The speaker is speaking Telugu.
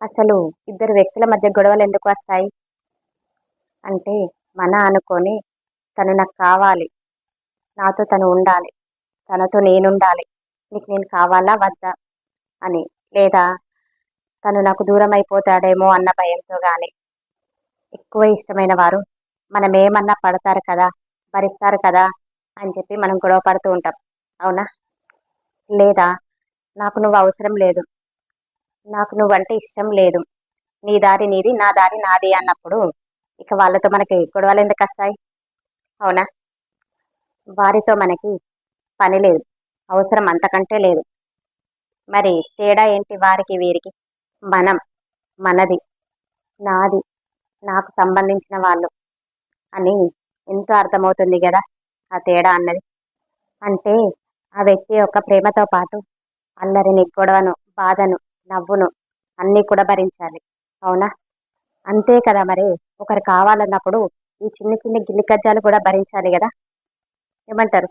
అసలు ఇద్దరు వ్యక్తుల మధ్య గొడవలు ఎందుకు వస్తాయి? అంటే మన అనుకొని తను నాకు కావాలి. నాతో తను ఉండాలి. తనతో నేను ఉండాలి నీకు నేను కావాలా? వద్దా? అని. లేదా తను నాకు దూరం అయిపోతాడేమో అన్న భయంతో కానీ ఎక్కువ ఇష్టమైన వారు మనం ఏమన్నా పడతారు కదా? భరిస్తారు కదా? అని చెప్పి మనం గొడవ పడుతూ ఉంటాం. అవునా? లేదా నాకు నువ్వు అవసరం లేదు. నాకు నువ్వంటే ఇష్టం లేదు. నీ దారి నీది నా దారి నాది అన్నప్పుడు ఇక వాళ్ళతో మనకి గొడవలు ఎందుకు వస్తాయి? అవునా? వారితో మనకి పని లేదు. అవసరం అంతకంటే లేదు. మరి తేడా ఏంటి వారికి వీరికి? మనం మనది నాది నాకు సంబంధించిన వాళ్ళు అని ఎంతో అర్థమవుతుంది కదా ఆ తేడా అన్నది. అంటే ఆ వ్యక్తి యొక్క ప్రేమతో పాటు అల్లరిని గొడవను బాధను నవ్వును. అన్నీ కూడా భరించాలి. అవునా? అంతే కదా మరి. ఒకరు కావాలన్నప్పుడు ఈ చిన్న చిన్న గిల్లి కజ్జాలు కూడా భరించాలి కదా? ఏమంటారు?